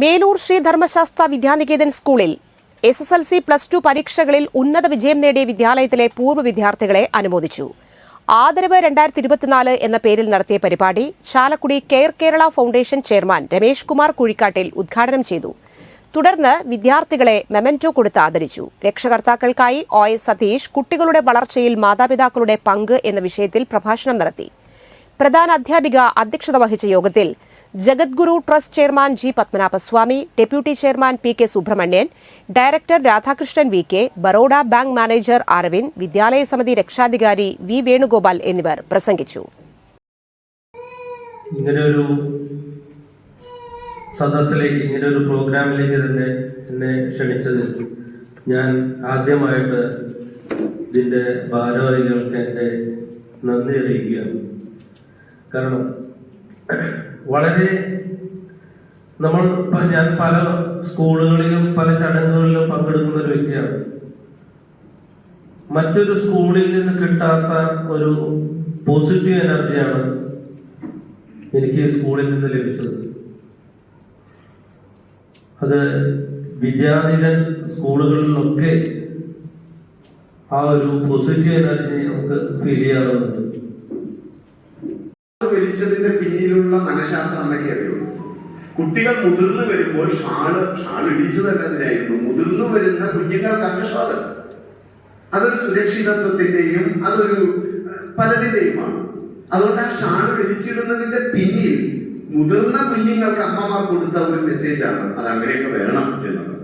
മേലൂർ ശ്രീ ധർമ്മശാസ്ത്ര വിദ്യാനികേതൻ സ്കൂളിൽ S S L C plus two പരീക്ഷകളിൽ ഉന്നത വിജയം നേടിയ വിദ്യാലയത്തിലെ പൂർവ വിദ്യാർത്ഥികളെ അനുമോദിച്ചു. ആദരവ് രണ്ടായിരത്തി ഇരുപത്തിനാല് എന്ന പേരിൽ നടത്തിയ പരിപാടി Chalakudy care Kerala foundation chairman Ramesh Kumar Kuzhikkattil ഉദ്ഘാടനം ചെയ്തു. തുടർന്ന് വിദ്യാർത്ഥികളെ മെമന്റോ കൊടുത്ത് ആദരിച്ചു. രക്ഷകർത്താക്കൾക്കായി ഒ എസ് സതീഷ് കുട്ടികളുടെ വളർച്ചയിൽ മാതാപിതാക്കളുടെ പങ്ക് എന്ന വിഷയത്തിൽ പ്രഭാഷണം നടത്തി. പ്രധാന അധ്യാപിക അധ്യക്ഷത വഹിച്ച യോഗത്തിൽ Jagadguru trust chairman G Padmanabhaswamy deputy chairman P K Subrahmanyan director Radhakrishnan V K Baroda bank manager Aravind വിദ്യാലയ സമിതി രക്ഷാധികാരി വി വേണുഗോപാൽ എന്നിവർ പ്രസംഗിച്ചു. ഇങ്ങനെയൊരു സദസ്സിലേക്ക് ഇങ്ങനെയൊരു പ്രോഗ്രാമിലേക്ക് തന്നെ എന്നെ ക്ഷണിച്ചതിൽ ഞാൻ ആദ്യമായിട്ട് ഇതിന്റെ ഭാരവാഹികൾക്ക് എന്റെ നന്ദി അറിയിക്കുകയാണ്. കാരണം വളരെ നമ്മൾ ഞാൻ പല സ്കൂളുകളിലും പല ചടങ്ങുകളിലും പങ്കെടുക്കുന്ന ഒരു വ്യക്തിയാണ്. മറ്റൊരു സ്കൂളിൽ നിന്ന് കിട്ടാത്ത ഒരു പോസിറ്റീവ് എനർജിയാണ് എനിക്ക് സ്കൂളിൽ നിന്ന് ലഭിച്ചത്. അത് വിദ്യാർത്ഥികൾ സ്കൂളുകളിലൊക്കെ ആ ഒരു പോസിറ്റീവ് എനർജി നമുക്ക് ഫീൽ ചെയ്യാറുണ്ട്. പിന്നിലുള്ള മനഃശാസ്ത്രം അമ്മയ്ക്ക് അറിയുള്ളൂ. കുട്ടികൾ മുതിർന്നു വരുമ്പോൾ ഷാൾ ഷാൾ ഇടിച്ചു തന്നെ അതിനായിരുന്നു മുതിർന്നു വരുന്ന കുഞ്ഞുങ്ങൾക്കാണ് ഷാൾ. അതൊരു സുരക്ഷിതത്വത്തിന്റെയും അതൊരു പലതിന്റെയുമാണ്. അതുകൊണ്ട് ആ ഷാൾ വലിച്ചിടുന്നതിന്റെ പിന്നിൽ മുതിർന്ന കുഞ്ഞുങ്ങൾക്ക് അമ്മമാർ കൊടുത്ത ഒരു മെസ്സേജാണ് അത് അങ്ങനെയൊക്കെ വേണം എന്നുള്ളത്.